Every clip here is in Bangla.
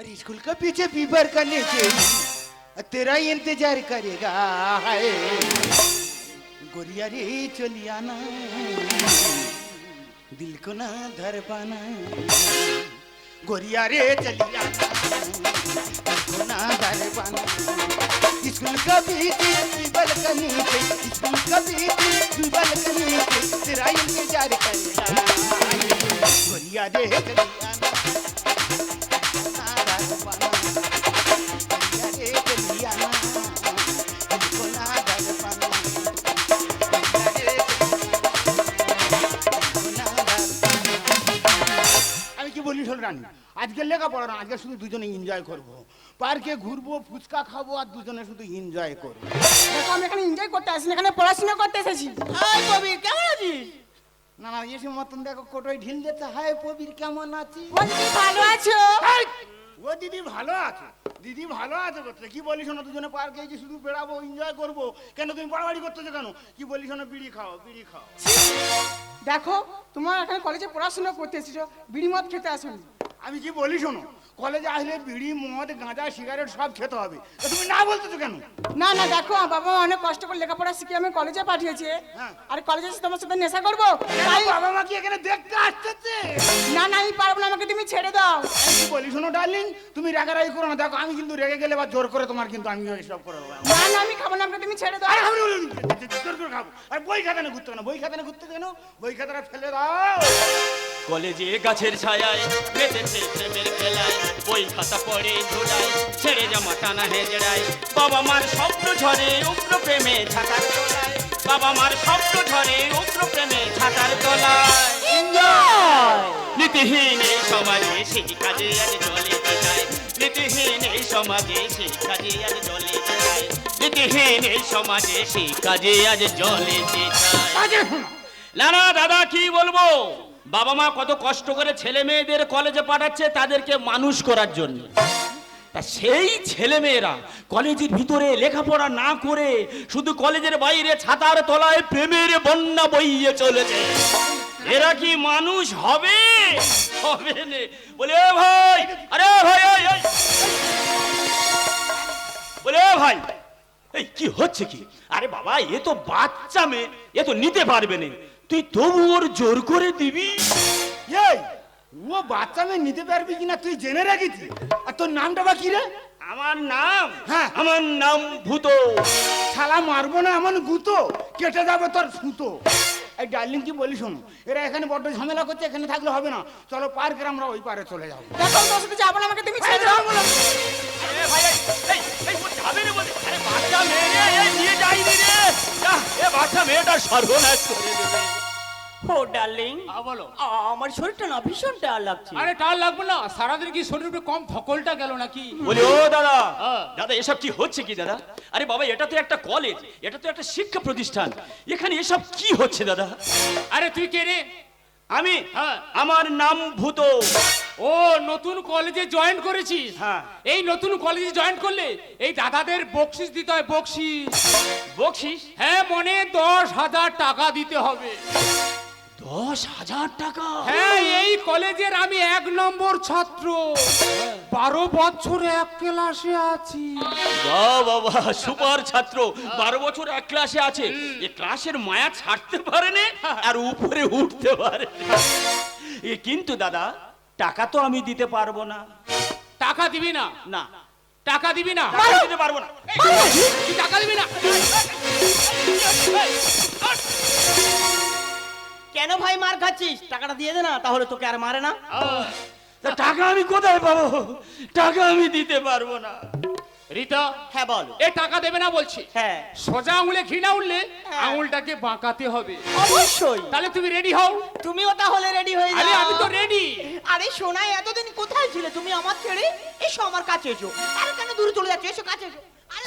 अरे स्कूल का पीछे फीवर कर लीजिए तेरा ही इंतज़ार करेगा है गोरिया रे चलियाना दिल को ना धर पाना। गोरिया रे दिल को ना धर पाना। स्कूल का पीछे स्कूल का पीछे तेरा ही इंतज़ार करेगा गोरिया रे चलियाना রানী? আজকে লেখাপড়া না আজকে শুধু দুজনে এনজয় করব। পার্কে ঘুরবো ফুচকা খাব আর দুজনে শুধু এনজয় করব। দেখো আমি এখানে এনজয় করতে আসিনি এখানে পড়াশোনা করতে এসেছি। হাই কবির কেমন আছিস? না না এসে মতন দেখো কোটোই ঢিল দিতে। হায় প্রবীর কেমন আছি বলছি ভালো আছো! ও দিদি ভালো আছে। দিদি ভালো আছে করতে কি বলিস না দুজনে পার্কে যে শুধু বেড়াবো এনজয় করব। কেন তুমি বাড়াবাড়ি করতেছো কেন? কি বলিস না বিড়ি খাও বিড়ি খাও। দেখো তোমার এখানে কলেজে পড়াশোনা করতে এসেছ বিড়ি মদ খেতে আসুন। আমি কি বলি শোনো কলেজে আসলে বিড়ি মদ গাঁজা সিগারেট সব খেতে হবে। তা তুমি না বলতেছো কেন? না না দেখো বাবা মা অনেক কষ্ট করে লেখাপড়া শিখে আমি কলেজে পাঠিয়েছে। হ্যাঁ। আর কলেজে এসে তোমার সাথে নেশা করব? তাই বাবা মা কি এখানে দেখতে আসতেছে? না না আমি পারব না আমাকে তুমি ছেড়ে দাও। আমি বলি শোনো ডার্লিং? তুমি রাগারাগি করো না। দেখো আমি কিন্তু রেগে গেলে বা জোর করে তোমার কিন্তু আমি সব করে না না আমি খাব না আমাকে তুমি ছেড়ে দাও। আরে খাব না, জোর করে খাব। আর বই খাতে না ঘুরতে না বই খাতে না ঘুরতে কেন? বই খাতাটা ফেলে দাও। কলেজে গাছের ছায়ায় মেতেছে প্রেমের খেলায় বই খাতা পড়ে ঝোলায় ছেড়ে জামা টানা হেজড়ায় বাবা মার স্বপ্ন ঝরে উগ্র প্রেমে ছাতার তলায়। বাবা মার স্বপ্ন ঝরে উগ্র প্রেমে ছাতার তলায়। নীতিহীন এই সমাজে সেই কাজে আজ জলে যায় নীতিহীন এই সমাজে সেই কাজে আজ জলে যায় নীতিহীন এই সমাজে সেই কাজে আজ চলে যায় না না দাদা কি বলব? বাবা মা কত কষ্ট করে ছেলে মেয়েদের কলেজে পাঠাচ্ছে তাদেরকে মানুষ করার জন্য। তা সেই ছেলে মেয়েরা কলেজের ভিতরে লেখাপড়া না করে শুধু কলেজের বাইরে ছাতার তলায় প্রেমের বন্যা বইয়ে চলেছে। এরা কি মানুষ হবে? হবে বলে, "এ ভাই, আরে ভাই। বলে, "এ ভাই, এই কি হচ্ছে কি? আরে বাবা, এ তো বাচ্চা মেয়ে, এ তো নিতে পারবে না। তুই তবু ওর জোর করে দিবি? এই ও বাচ্চা মেয়ে নিতে পারবি কিনা তুই জেনে রাখিছি আর তোর নামটা বা কি রে? আমার নাম? হ্যাঁ। আমার নাম ভূত। শালা মারবো না এমন গুতো। কেটে যাবে তোর সুতো। এই ডার্লিং কি বলি শোনো? এরা এখানে বড্ড ঝামেলা করছে এখানে থাকলে হবে না। চলো পার্কের আমরা ওই পারে চলে যাব। দেখো তোর সাথে যাব না আমাকে তুমি ছেড়ে দাও আরে ভাই এই, এই, এই, ও যাবে না বলছে। আরে বাচ্চা মেয়ে রে, এই নিয়ে যাইনি রে। এ বাচ্চা মেয়েটা সর্বনাশ করে দেবে। ও ডার্লিং বলো। আমার শরীরটা না ভীষণ টায়ার লাগছে। আরে টাল লাগবে না? সারাদিন কি শরীরে একটু কম ধকলটা গেল নাকি? বলি ও দাদা। দাদা এসব কি হচ্ছে কি দাদা? আরে বাবা এটা তো একটা কলেজ এটা তো একটা শিক্ষা প্রতিষ্ঠান। এখানে এসব কি হচ্ছে দাদা? আরে তুই কে রে? আমি? হ্যাঁ। আমার নাম ভূত। ও নতুন কলেজে জয়েন করেছিস? হ্যাঁ। এই নতুন কলেজে জয়েন করলে এই দাদাদের বকশিস দিতে হয় বকশিস। বকশিস? হ্যাঁ মনে দশ হাজার টাকা দিতে হবে। দশ হাজার টাকা হ্যাঁ এই কলেজের আমি এক নম্বর ছাত্র বারো বছর এক ক্লাসে আছি বাহ বাবা সুপার ছাত্র বারো বছর এক ক্লাসে আছে এ ক্লাসের মায়া ছাড়তে পারে না আর উপরে উঠতে পারে এ কিন্তু দাদা টাকা তো আমি দিতে পারব না টাকা দিবি না না টাকা দিবি না দিতে পারব না টাকা দিবি না কেন ভাই মার খাচ্ছিস? টাকাটা দিয়ে দে না তাহলে তোকে আর মারে না। তা টাকা আমি কোথায় পাবো? টাকা আমি দিতে পারব না। রিতা হ্যাঁ বল। এ টাকা দেবে না বলছি। হ্যাঁ। সোজা আঙুলে ঘৃণা উঠলে হ্যাঁ। আঙুলটাকে বাঁকাতে হবে। অবশ্যই। তাহলে তুমি রেডি হও। তুমিও তাহলে রেডি হয়ে আরে যাও। আমি তো রেডি আরে সোনা এতদিন কোথায় ছিলে? তুমি আমার ছেড়ে এসো আমার কাছে এসো। আরে কেন দূরে চলে যাচ্ছ? এসো কাছে এসো। আরে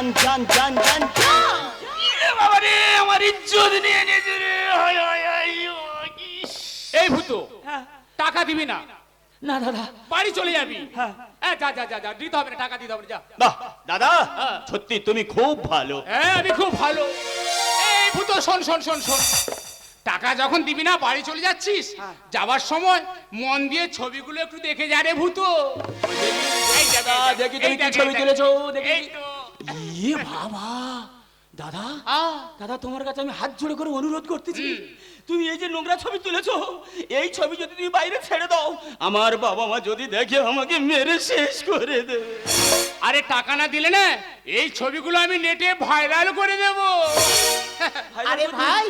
জান জান জান জান। বাবা রে আমার ইজ্জত নিয়ে নিয়েছে রে। হায় হায় হায়। এই ভূত টাকা দিবি না? না দাদা। বাড়ি চলে যাবি? হ্যাঁ। যা যা যা যা দিতে হবে না টাকা দিতে হবে না যা। বাহ দাদা হ্যাঁ। সত্যি তুমি খুব ভালো। হ্যাঁ আমি খুব ভালো। এই ভূত শোন শোন শোন শোন। টাকা যখন দিবি না বাড়ি চলে যাচ্ছিস? যাবার সময় মন দিয়ে ছবিগুলো একটু দেখে যা রে ভূত। এই দাদা দেখি তুমি কি ছবি। তুলেছো দেখি। ইয়ে বাবা দাদা আহ, দাদা তোমার কাছে আমি হাত জোড়ে করে অনুরোধ করতেছি। তুমি এই যে নোংরা ছবি তুলেছো এই ছবি যদি তুমি বাইরে ছেড়ে দাও আমার বাবা মা যদি দেখে আমাকে মেরে শেষ করে দেবে। আরে টাকা না দিলে না এই ছবিগুলো আমি নেটে ভাইরাল করে দেব। আরে ভাই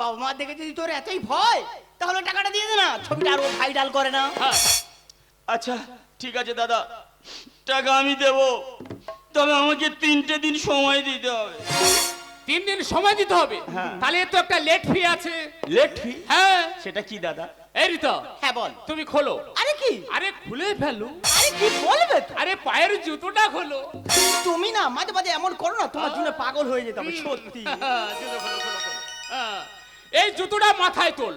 বাবা মা দেখে যদি তোর এতই ভয় তাহলে টাকাটা দিয়ে দে না ছবিটা আরও ভাইরাল করে না। হ্যাঁ, আচ্ছা ঠিক আছে দাদা টাকা আমি দেব। তবে আমাকে তিনটে দিন সময় দিতে হবে। তিন দিন সময় দিতে হবে? তাহলে এর তো একটা লেট ফি আছে। লেট ফি হ্যাঁ। সেটা কি দাদা? এই রিতা হ্যাঁ বল। তুমি খোলো। আরে কি? আরে খুলে ফেলো। আরে কি বলবে তো? আরে পায়ের জুতোটা খোলো। তুমি না মাঝে মাঝে এমন করো না তোমার জন্য পাগল হয়ে যেতে হবে সত্যি। হ্যাঁ, জুতো খোলো, খোলো, খোলো। হ্যাঁ, এই জুতোটা মাথায় তোল।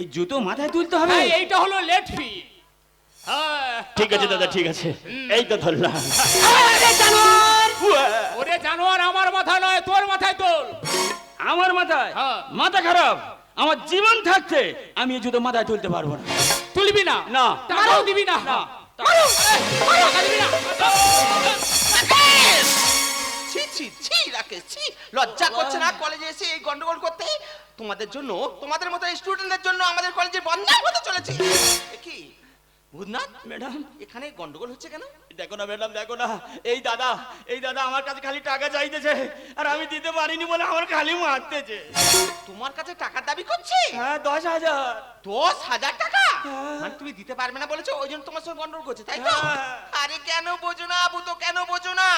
এই জুতো মাথায় তুলতে হবে? হ্যাঁ, এইটা হলো লেট ফি হ্যাঁ ঠিক আছে দাদা ঠিক আছে। এই তো ধরলাম। ওরে জানোয়ার! আমার মাথা নয় তোর মাথায় তোল আমার মাথায়? হ্যাঁ। মাথা খারাপ? আমার জীবন থাকতে আমি এই জুতো মাথায় তুলতে পারব না। তুলবি না? না। টাকাও দিবি না? না। এই, টাকা দিবি না? ছি ছি ছি রাকেশ ছি। লজ্জা করছে না কলেজে এসে এই গন্ডগোল করতে? তোমাদের জন্য তোমাদের মতো স্টুডেন্টদের জন্য আমাদের কলেজে বন্যায় হতে চলেছে। কি? ভূতনাথ? ম্যাডাম। এখানে গন্ডগোল হচ্ছে কেন? দেখো না ম্যাডাম দেখো না। এই দাদা এই দাদা আমার কাছে খালি টাকা চাইতেছে আর আমি দিতে পারিনি বলে আমার খালি মারতেছে। তোমার কাছে টাকার দাবি করছে? হ্যাঁ দশ হাজার। দশ হাজার টাকা? হ্যাঁ। মানে তুমি দিতে পারবে না বলেছ ওই জন্য তোমার সঙ্গে গন্ডগোল করছে তাই তো? হ্যাঁ। আরে কেন বোঝো না আবু তো কেন বোঝো না?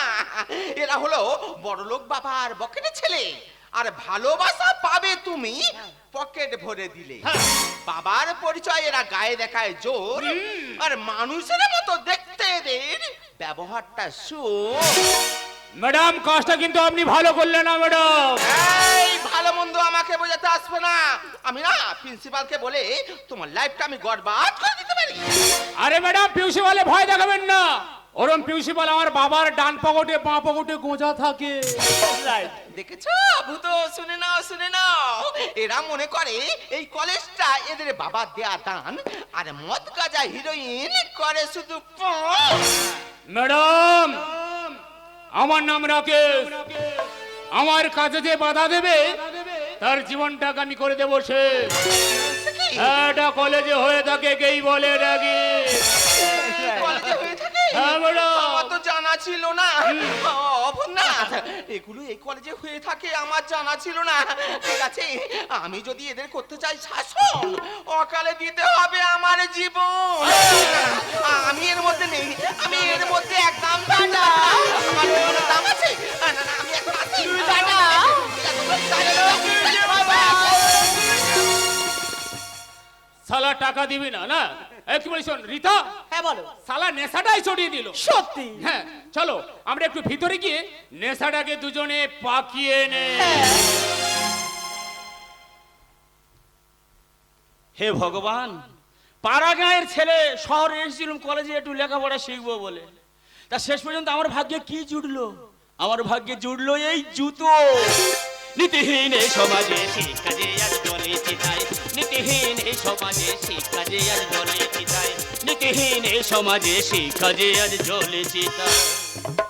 এরা হলো বড়লোক বাবার বকেটের ছেলে। আর ভালোবাসা পাবে তুমি পকেট ভরে দিলে। বাবার পরিচয় এরা গায়ে দেখায় জোর আর মানুষের মতো দেখতে এদের ব্যবহারটা সু ম্যাডাম কাজটা কিন্তু আপনি ভালো করলেন না ম্যাডাম। এই ভালো মন্দ আমাকে বোঝাতে আসবে না। আমি না প্রিন্সিপালকে বলে তোমার লাইফটা আমি গড়বাদ করে দিতে পারি। আরে ম্যাডাম প্রিন্সিপালে ভয় দেখাবেন না। ওরম প্রিন্সিপাল আমার বাবার ডান পকেটে বাঁ পকেটে গোঁজা থাকে। দেখেছ? ভূত শুনে নাও শুনে নাও। এরা মনে করে এই কলেজটা এদের বাবা দেয়া দান আর মদ গাজা হিরোইন করে শুধু। ম্যাডাম আমার নাম রাকেশ। আমার কাজে যে বাধা দেবে তার জীবনটাকে আমি করে দেবো সে? এটা কলেজে হয়ে থাকে কেই বলে রাখি হ্যাঁ, জানা ছিল না। অভন্যাথ এগুলো এই কলেজে হয়ে থাকে আমার জানা ছিল না। ঠিক আছে আমি যদি এদের করতে চাই শাসন অকালে দিতে হবে আমার জীবন। আমি এর মধ্যে নেই আমি এর মধ্যে একদম দাম না, না, না, টাকা দিবি না না? কি বলিস শোন, রিতা? হ্যাঁ বলো। সালা নেশাটাই চড়িয়ে দিল। সত্যি? হ্যাঁ চলো আমরা একটু ভিতরে গিয়ে নেশাটাকে দুজনে পাকিয়ে নে। হে ভগবান পাড়া গাঁয়ের ছেলে শহরে এসেছিলাম কলেজে একটু লেখাপড়া শিখব বলে। তা শেষ পর্যন্ত আমার ভাগ্যে কি জুটলো? আমার ভাগ্যে জুটলো এই জুতো। নীতিহীন এই সমাজে শিক্ষা যে আজ চলে চিতায় নীতিহীন এই সমাজে শিক্ষা যে আজ চলে চিতায় নীতিহীন এই সমাজে শিক্ষা যে আজ জলে চিতায়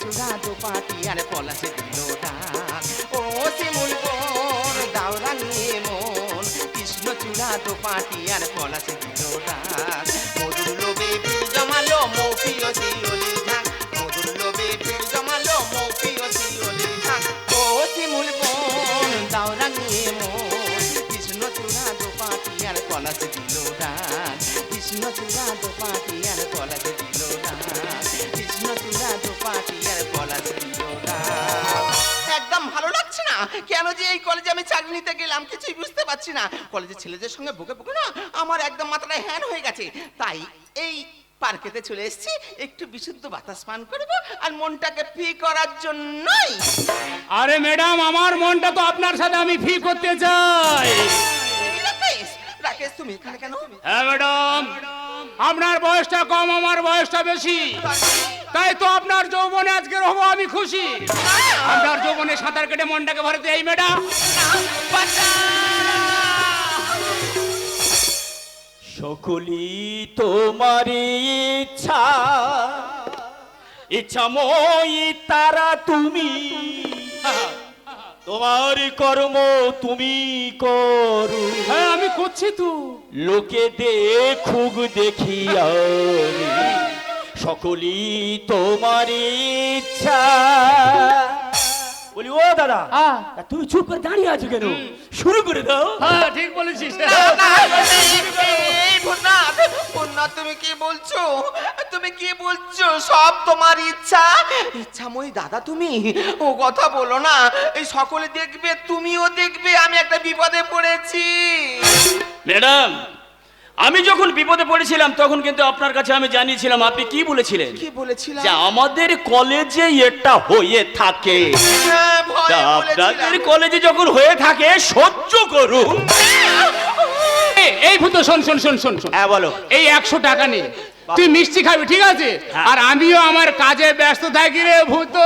চূড়া দোপাটি আর পলাশে দিল ডাক। ও শিমুল বন দাওরা নিয়ে মন, কৃষ্ণ চূড়া দোপাটি আর পলাশে দিল ডাক। মধুর লোভে ভিড় জমালো মৌপিও দিওলি ঝাঁক মধুর লোভে ভিড় জমালো মৌপিও দিওলি ঝাঁক ও শিমুল বন দাওরা নিয়ে মন, কৃষ্ণ চূড়া দোপাটি আর পলাশে দিল ডাক। কৃষ্ণ আর পলাশে কেন যে এই কলেজে আমি চাকরি নিতে গেলাম কিছুই বুঝতে পারছি না। কলেজের ছেলেদের সঙ্গে বুকে বুকে না আমার একদম মাথাটা হ্যান হয়ে গেছে। তাই এই পার্কেতে চলে এসেছি একটু বিশুদ্ধ বাতাস পান করব আর মনটাকে ফ্রি করার জন্যই। আরে ম্যাডাম আমার মনটা তো আপনার সাথে আমি ফি করতে চাই। রাকেশ তুমি এখানে কেন? হ্যাঁ ম্যাডাম। আপনার বয়সটা কম আমার বয়সটা বেশি। তাই তো আপনার যৌবনে আজকের হব আমি খুশি। আপনার যৌবনে সাঁতার কেটে মনটাকে ভরাতে এই ম্যাডাম সকলি তোমার ইচ্ছা ইচ্ছাময়ী তারা তুমি। তোমার কর্ম তুমি করো। হ্যাঁ আমি করছি তো। লোকে দেখুক দেখিয়া সকলি তোমার ইচ্ছা। বলি ও দাদা হ্যাঁ। তুমি চুপ করে দাঁড়িয়ে আছো কেন? শুরু করে দাও। হ্যাঁ ঠিক বলেছিস। ভূতনাথ, তুমি কি বলছো? তুমি কি বলছো? সব তোমার ইচ্ছা। ইচ্ছাময়ী দাদা তুমি ও কথা বলো না। এই সকলে দেখবে তুমিও দেখবে আমি একটা বিপদে পড়েছি। ম্যাডাম আমি যখন বিপদে পড়েছিলাম তখন কিন্তু আপনার কাছে আমি জানিয়েছিলাম আপনি কি বলেছিলেন? কি বলেছিলাম? যে আমাদের কলেজে এটা হয়ে থাকে। হ্যাঁ, তা আপনাদের কলেজে যখন হয়ে থাকে সহ্য করুন। এই- এই ভূত শোন শোন শোন শোন শোন। হ্যাঁ বলো। এই একশো টাকা নে তুই মিষ্টি খাবি ঠিক আছে? হ্যাঁ। আর আমিও আমার কাজে ব্যস্ত থাকি রে ভূত।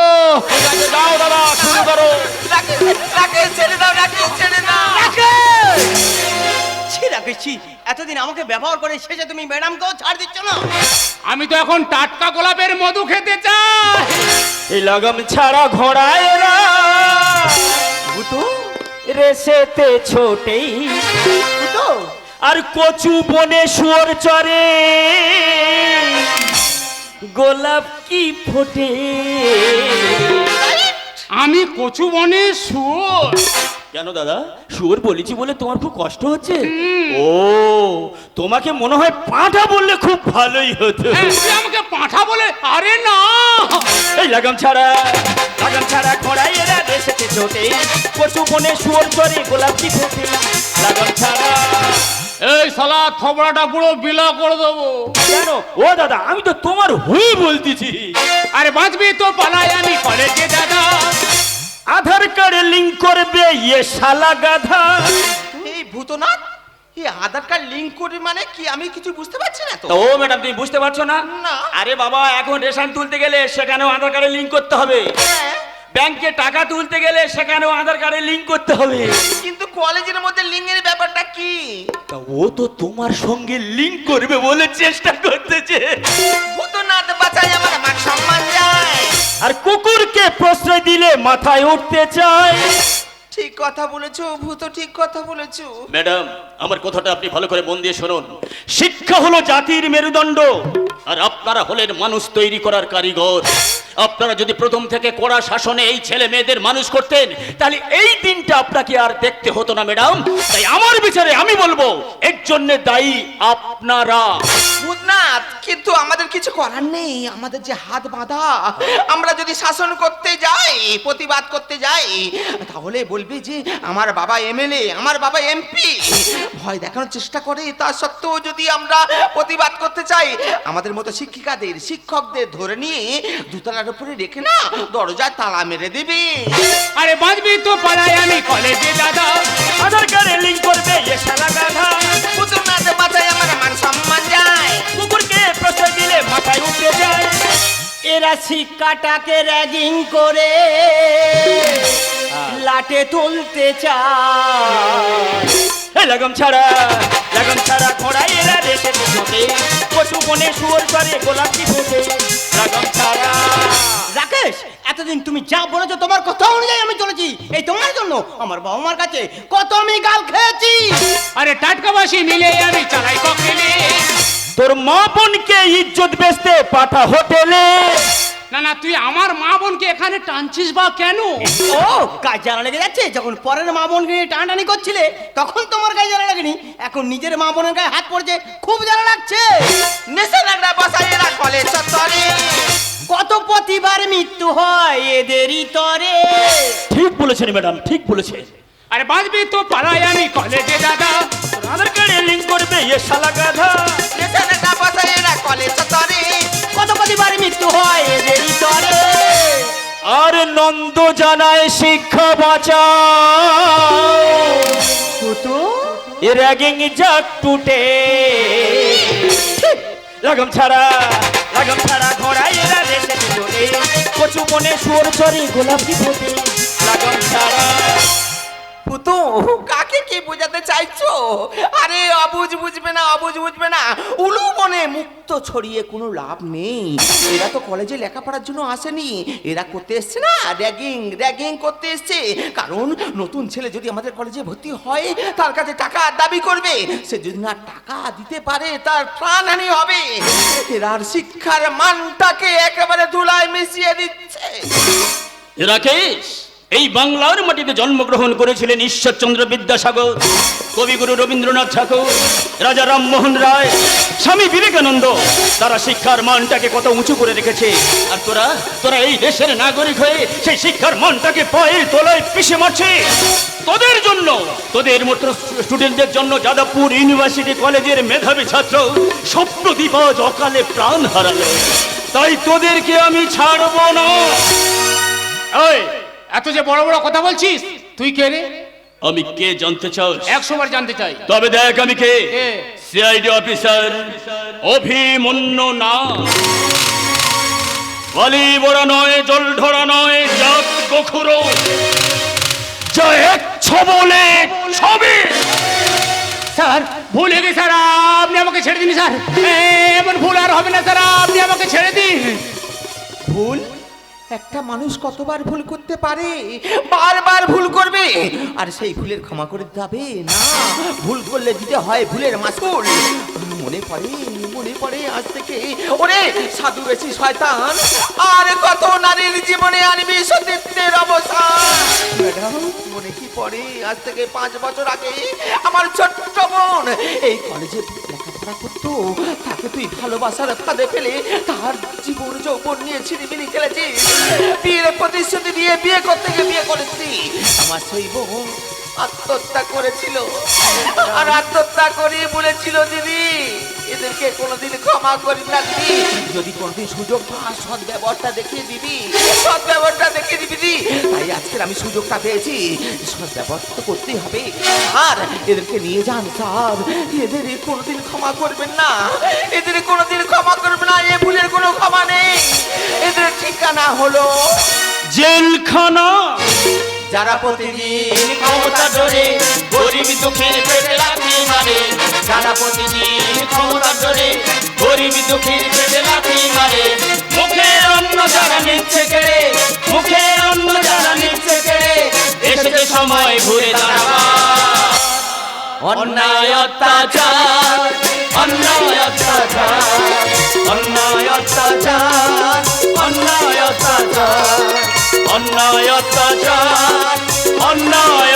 ঠিক আছে দাও দাদা শুরু করো। রাকেশ, রাকেশ, ছেড়ে দাও রাকেশ ছেড়ে দাও। ছি রাখেছি এতদিন আমাকে ব্যবহার করে শেষে তুমি ম্যাডামকেও ছাড় দিচ্ছ না? আমি তো এখন টাটকা গোলাপের মধু খেতে চাই। এই লাগাম ছাড়া ঘোড়ায় এরা রেসেতে ছোটেই। আর কচু বনে শুয়োর চরে। গোলাপ কি ফোটে? আমি কচু বনে শুয়োর। কেন দাদা? শুয়োর বলেছি বলে তোমার খুব কষ্ট হচ্ছে? ও তোমাকে মনে হয় পাঁঠা বললে খুব ভালোই হতো। হ্যাঁ, আমাকে পাঠা বলে? আরে না! এই লাগাম ছাড়া লাগাম ছাড়া ঘোড়াই এরা দেশেতে ছোটে। কচু বনে শুয়োর চরে গোলাপ কি ফোটে? লাগাম ছাড়া। এই শালা থবড়াটা পুরো বিলা করে দেবো। কেন? ও দাদা আমি তো তোমার হয়ে বলতেছি। আরে বাঁচবি তো পালাই আমি কলেজে কার্ডে লিঙ্ক করবে এ শালা গাধা। এই ভূতনাথ এই আধার কার্ড লিঙ্ক করি মানে কি? আমি কিছু বুঝতে পারছি না তো। ও ম্যাডাম তুমি বুঝতে পারছ না? না। আরে বাবা এখন রেশন তুলতে গেলে সেখানেও আধার কার্ডে লিঙ্ক করতে হবে। হ্যাঁ, ব্যাংকে টাকা তুলতে গেলে সেখানেও আধার কার্ডে লিঙ্ক করতে হবে। কিন্তু কলেজের মধ্যে লিঙ্কের ব্যাপারটা কি? তা ও তো তোমার সঙ্গে লিঙ্ক করবে বলে চেষ্টা করতেছে। ও ভূতনাথ বাঁচাই আমার মান সম্মান যায় আর কুকুরকে প্রশ্রয় দিলে মাথায় উঠতে চায়। ঠিক কথা বলেছ ভূত ঠিক কথা বলেছ। ম্যাডাম আমার কথাটা আপনি ভালো করে মন দিয়ে শুনুন। শিক্ষা হলো জাতির মেরুদণ্ড। আর আপনারা হলেন মানুষ তৈরি করার কারিগর। আপনারা যদি প্রথম থেকে কড়া শাসনে এই ছেলে মেয়েদের মানুষ করতেন, তাহলে এই দিনটা আপনাকে আর দেখতে হতো না, ম্যাডাম। তাই আমার বিচারে আমি বলব, এর জন্য দায়ী আপনারা। ভূতনাথ কিন্তু আমাদের কিছু করার নেই আমাদের যে হাত বাঁধা। আমরা যদি শাসন করতে যাই প্রতিবাদ করতে যাই তাহলে বলবে যে আমার বাবা এমএলএ আমার বাবা এমপি। ভয় দেখানোর চেষ্টা করে তা সত্ত্বেও যদি আমরা প্রতিবাদ করতে চাই আমাদের মতো শিক্ষিকাদের শিক্ষকদের ধরে নিয়ে দুতলার উপরে রেখে না দরজায় তালা মেরে দেবে। আরে বাঁচবি তো পালাই আমি কলেজে দাদা আধার কার্ডে লিঙ্ক করবে এ শালা গাধা। ভূতনাথ মাথায় আমার মান সম্মান যায়। কুকুরকে প্রশ্রয় দিলে মাথায় উঠতে যায়। এরা শিক্ষাটাকে র্যাগিং করে। লাটে তুলতে চায়। ছাড়া লাগাম ছাড়া ঘোড়াই এরা ছোটে পশু বনে শুয়োর করে গোলাপ কি ফোটে লাগাম ছাড়া। রাকেশ এতদিন তুমি যা বলেছ তোমার কথা অনুযায়ী আমি চলেছি জন্য আমার বাবা মার কাছে কত আমি গাল খেয়েছি। আরে টাটকা বাসি মিলে আমি চালাই ককেলে। তোর মা বোনকে ইজ্জত বেচতে পাঠা হোটেলে। না না তুই আমার মা বোনকে এখানে টানছিস বা কেন? ও গায়ে জ্বালা লেগে যাচ্ছে যখন পরের মা বোনকে নিয়ে টানাটানি করছিলে তখন তোমার গায়ে জ্বালা লাগেনি এখন নিজের মা বোনের গায়ে হাত পড়ছে খুব জ্বালা লাগছে। নেশা লাগরা বসাই এরা কলেজ চত্বরে। কত প্রতিবার মৃত্যু হয় এদেরই তরে। ঠিক বলেছেন ম্যাডাম ঠিক বলেছেন। আরে বাঁচবি তো পালাই আমি কলেজে দাদা। আধার কার্ডে লিঙ্ক করবে এ শালা গাধা। রেশনেটা বসাই এরা কলেজ তরে। কত কতবার মৃত্যু হয় এদেরই তরে। আর নন্দ জানায় শিক্ষা বাঁচাও। তো এ র্যাগিং যাক টুটে। লাগাম ছাড়া লাগাম ছাড়া ঘোড়াই কচু মনে সুর চরি গোলাপি ফোটে লাগন ছাড়া। পুতু, কাকে কি বোঝাতে চাইছো? আরে, অবুঝ বুঝবে না, অবুঝ বুঝবে না। উলু মনে মুক্ত ছড়িয়ে কোনো লাভ নেই। এরা তো কলেজে লেখাপড়ার জন্য আসেনি। এরা করতে এসছে না র্যাগিং র্যাগিং করতে এসছে। কারণ নতুন ছেলে যদি আমাদের কলেজে ভর্তি হয়, তার কাছে টাকা দাবি করবে। সে যদি না টাকা দিতে পারে, তার প্রাণহানি হবে। এরার শিক্ষার মানটাকে একেবারে ধুলায় মিশিয়ে দিচ্ছে। রাকেশ এই বাংলার মাটিতে জন্মগ্রহণ করেছিলেন ঈশ্বরচন্দ্র বিদ্যাসাগর, কবিগুরু রবীন্দ্রনাথ ঠাকুর, রাজা রামমোহন রায়, স্বামী বিবেকানন্দ। তারা শিক্ষার মানটাকে কত উঁচু করে রেখেছে। আর তোরা তোরা এই দেশের নাগরিক হয়ে সেই শিক্ষার মানটাকে পায়ের তোলায় পিষে মারছে। তোদের জন্য, তোদের মতো স্টুডেন্টদের জন্য যাদবপুর ইউনিভার্সিটি কলেজের মেধাবী ছাত্র স্বপ্নদীপ আজ অকালে প্রাণ হারালো। তাই তোদেরকে আমি ছাড়বো না। এত যে বড় বড় কথা বলছিস তুই কে রে? আমি কে জানতে চাও? একশো বার জানতে চাই। তবে দেখ আমি কে? সিআইডি অফিসার অভিমন্য না বালি বড়া নয় জল ঢোড়া নয় জাত গখুরো। যা এক ছবলে ছবি। স্যার ভুল হয়ে স্যার আপনি আমাকে ছেড়ে দিন স্যার। এমন ভুল আর হবে না স্যার আপনি আমাকে ছেড়ে দিন। ভুল? একটা মানুষ কতবার ভুল করতে পারে? বারবার ভুল করবে। আর সেই ভুলের ক্ষমা করে যাবে না। ভুল করলে দিতে হয় ভুলের মাসুল। মনে পড়ে মনে পড়ে আজ থেকে। ওরে, সাধু বেশি শয়তান। আর কত নারীর জীবনে আনবি সতীত্বের অবসান। মনে কি পড়ে? আজ থেকে পাঁচ বছর আগে আমার ছোট্ট বোন এই কলেজে লেখাপড়া করতো তাকে তুই ভালোবাসার ফাঁদে ফেলে তার জীবন যৌবন নিয়ে ছিনিমিনি খেলেছিস। বিয়ের প্রতিশ্রুতি দিয়ে বিয়ে করতে গিয়ে বিয়ে করেছি আমার সেই বোন আত্মহত্যা করেছিল। আর আত্মহত্যা করে বলেছিল, দিদি, এদেরকে কোনোদিন ক্ষমা করি না, দিদি। যদি কোনোদিন সুযোগ পাস সৎ ব্যবহারটা দেখিয়ে দিবি। সৎ ব্যবহারটা দেখিয়ে দিবি, দিদি। তাই আজকের আমি সুযোগটা পেয়েছি। সৎ ব্যবহার তো করতেই হবে। আর এদেরকে নিয়ে যান, স্যার। এদের কোনোদিন ক্ষমা করবেন না। এদের কোনোদিন ক্ষমা করবেন না। এ ভুলের কোনো ক্ষমা নেই। এদের ঠিকানা হলো জেলখানা। যারা প্রতিদিন ক্ষমতা ধরে গরিব দুঃখের পেটে লাথি মারে। যারা প্রতিদিন ক্ষমতা ধরে গরিব দুঃখের পেটে লাথি মারে। মুখের অন্ন যারা নিচ্ছে কেড়ে, মুখের অন্ন যারা নিচ্ছে কেড়ে, এসেছে সময় ঘুরে দাঁড়াবা অন্যায় অত্যাচার অন্যায় অত্যাচার অন্যায় অত্যাচার অন্যায় অত্যাচার। অন্যায় অত্যাচার অন্যায়